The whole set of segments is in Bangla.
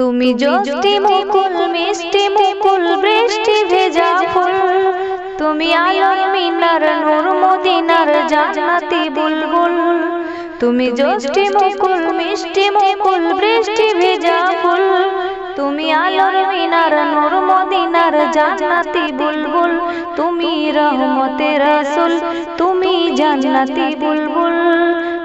তুমি জ্যোষ্ঠী মুকুল মিষ্টি মুকুল বৃষ্টি ভেজা ফুল। তুমি আলোর মিনার নূর মদিনার জান্নাতি বুলবুল। তুমি জ্যোষ্ঠী মুকুল মিষ্টি মুকুল বৃষ্টি ভেজা ফুল। তুমি আলোর মিনার নূর মদিনার জান্নাতি বুলবুল। তুমি রহমতের রাসূল। তুমি জান্নাতি বুলবুল।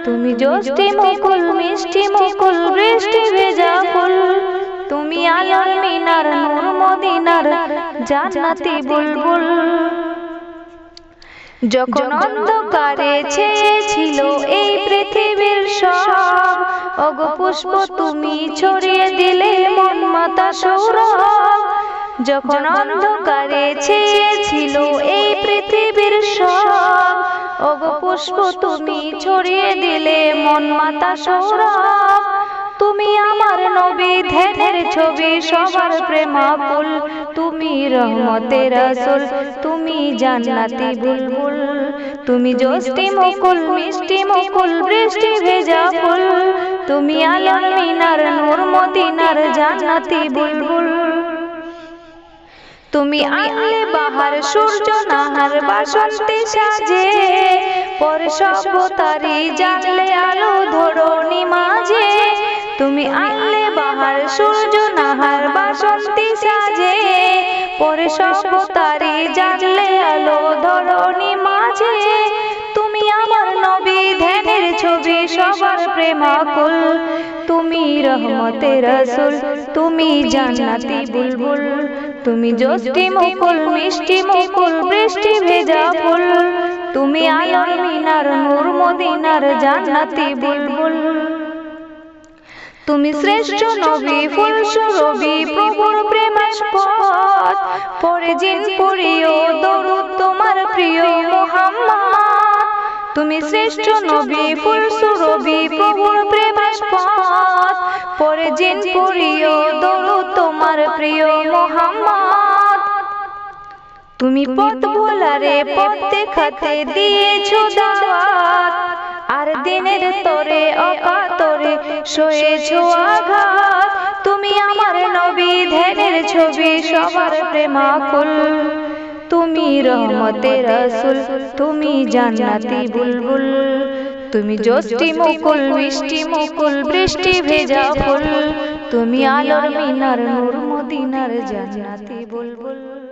তুমি জ্যোষ্ঠী মুকুল মিষ্টি মুকুল বৃষ্টি ভেজা ফুল। তুমি আলোর মিনার, নূর মদিনার, জান্নাতি বুলবুল। যখন অন্ধকারে ছেয়েছিল এই পৃথিবীর সব অগ পুষ্প তুমি ছড়িয়ে দিলে মন মাতা সৌরভ। যখন অন্ধকারে ছেয়েছিল এই পৃথিবীর সব অগ পুষ্প তুমি ছড়িয়ে দিলে মন মাতা সৌরভ। নবী ধ্যানের ছবি, সবার প্রেমাকুল তুমি রহমতের রাসূল, তুমি জান্নাতি বুলবুল। তুমি জ্যোষ্ঠী মুকুল, মিষ্টি মুকুল, বৃষ্টি ভেজা ফুল। তুমি আলম মিনার নূর, মদিনার জান্নাতি বুলবুল। তুমি আনলে বাহার, সূর্য নাহার, বাসন্তী সাজে। পর সভ্যতারি জানলে আলো ধরণী মাঝে তুমি বাহার সূর্য নাহার বাসন্তী সাজে, পরে সভ্যতারি জানলে আলো ধরণী মাঝে। তুমি আমার নবী, ধ্যানের ছবি সবার প্রেমাকুল। তুমি রহমতের রাসূল, তুমি জান্নাতি বুলবুল। তুমি জ্যোষ্ঠী মুকুল মিষ্টি মুকুল বৃষ্টি ভেজা ফুল। তুমি আলোর মিনার নূর, মদিনার জান্নাতি বুলবুল। তুমি শ্রেষ্ঠ নবী ফুল সুরবি প্রভুর প্রেমাস্পদ পরে জিন পুরিও দরুদ তোমার প্রিয় মোহাম্মদ। তুমি শ্রেষ্ঠ নবী ফুল সুরবি প্রভুর প্রেমাস্পদ পরে জিন পুরিও দরুদ তোমার প্রিয় মোহাম্মদ। তুমি পথ ভোলারে পথ দেখাতে দিয়েছ দাওয়াত। আর দিনের তরে অকাতরে সয়েছো আঘাত। তুমি আমার নবী, ধ্যানের ছবি, সবার প্রেমাকুল তুমি রহমতের রাসূল, তুমি জান্নাতি বুলবুল। তুমি জ্যোষ্ঠী মুকুল, মিষ্টি মুকুল, বৃষ্টি ভেজা ফুল। তুমি আলোর মিনার, নূর মদিনার জান্নাতি বুলবুল।